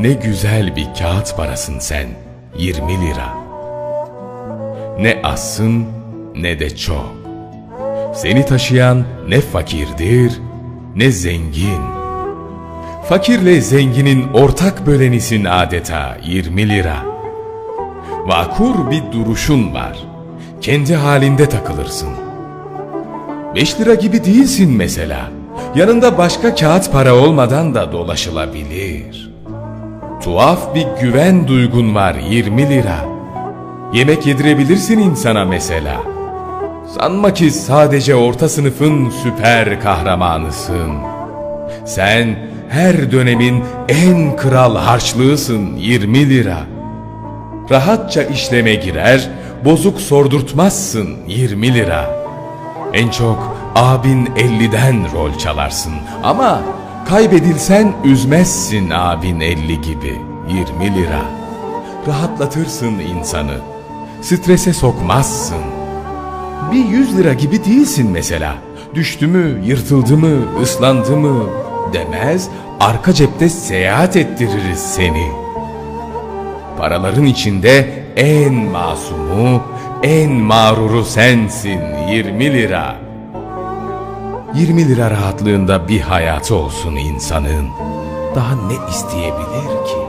Ne güzel bir kağıt parasın sen, 20 lira. Ne azsın ne de çok. Seni taşıyan ne fakirdir ne zengin. Fakirle zenginin ortak bölenisin adeta 20 lira. Vakur bir duruşun var. Kendi halinde takılırsın. 5 lira gibi değilsin mesela. Yanında başka kağıt para olmadan da dolaşılabilir. Tuhaf bir güven duygun var 20 lira. Yemek yedirebilirsin insana mesela. Sanma ki sadece orta sınıfın süper kahramanısın. Sen her dönemin en kral harçlığısın 20 lira. Rahatça işleme girer, bozuk sordurtmazsın 20 lira. En çok abin 50'den rol çalarsın ama kaybedilsen üzmezsin abin 50 gibi 20 lira. Rahatlatırsın insanı, strese sokmazsın. Bir 100 lira gibi değilsin mesela. Düştü mü, yırtıldı mı, ıslandı mı demez, arka cepte seyahat ettiririz seni. Paraların içinde en masumu, en mağruru sensin 20 lira. 20 lira rahatlığında bir hayatı olsun insanın. Daha ne isteyebilir ki?